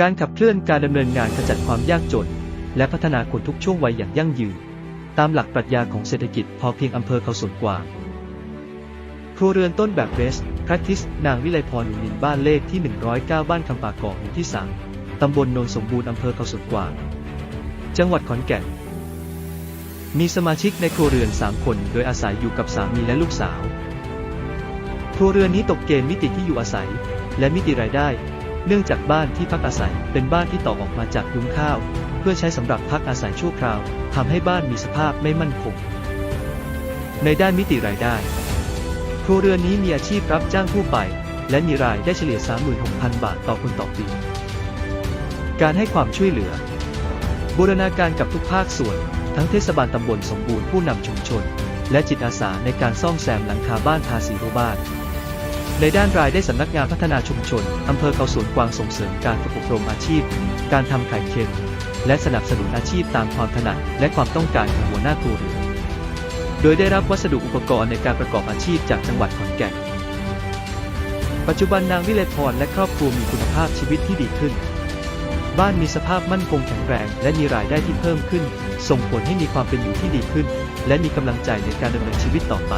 การขับเคลื่อนการดำเนินงานขจัดความยากจน และพัฒนาคนทุกช่วงวัยอย่างยั่งยืน ตามหลักปรัชญาของเศรษฐกิจพอเพียงอำเภอเขาสวนกวางครัวเรือนต้นแบบ best practice นางวิไลพรหนุนินบ้านเลขที่ 109 บ้านคำปากอกหมู่ที่ 3 ตำบลโนนสมบูรณ์อำเภอเขาสวนกวาง จังหวัดขอนแก่น มีสมาชิกในครัวเรือน 3 คน โดยอาศัยอยู่กับสามีและลูกสาว ครัวเรือนนี้ตกเกณฑ์มิติที่อยู่อาศัย และมิติรายได้ เนื่องจากบ้านที่พักอาศัยเป็นบ้านที่ต่อออกมาจากยุ้งข้าว เพื่อใช้สำหรับพักอาศัยชั่วคราวทำให้บ้านมีสภาพไม่มั่นคง ในด้านมิติรายได้ครัวเรือนนี้มีอาชีพรับจ้างทั่วไป และมีรายได้เฉลี่ย 36,000 บาทต่อคนต่อปี การให้ความช่วยเหลือ บูรณาการกับทุกภาคส่วน ทั้งเทศบาลตำบลสมบูรณ์ผู้นำชุมชน และจิตอาสาในการซ่อมแซมหลังคาบ้านทาสีรั้วบ้าน ในด้านรายได้สำนักงานพัฒนาชุมชน อำเภอเขาสวนกวางส่งเสริมการฝึกอบรมอาชีพ การทำไข่เค็ม และสนับสนุนอาชีพตามความถนัดและความต้องการของหัวหน้าครัวเรือนโดยได้รับวัสดุอุปกรณ์ในการประกอบอาชีพจากจังหวัดขอนแก่น ปัจจุบันนางวิเลพรและครอบครัวมีคุณภาพชีวิตที่ดีขึ้น บ้านมีสภาพมั่นคงแข็งแรง และมีรายได้ที่เพิ่มขึ้น ส่งผลให้มีความเป็นอยู่ที่ดีขึ้น และมีกำลังใจในการดำเนินชีวิตต่อไป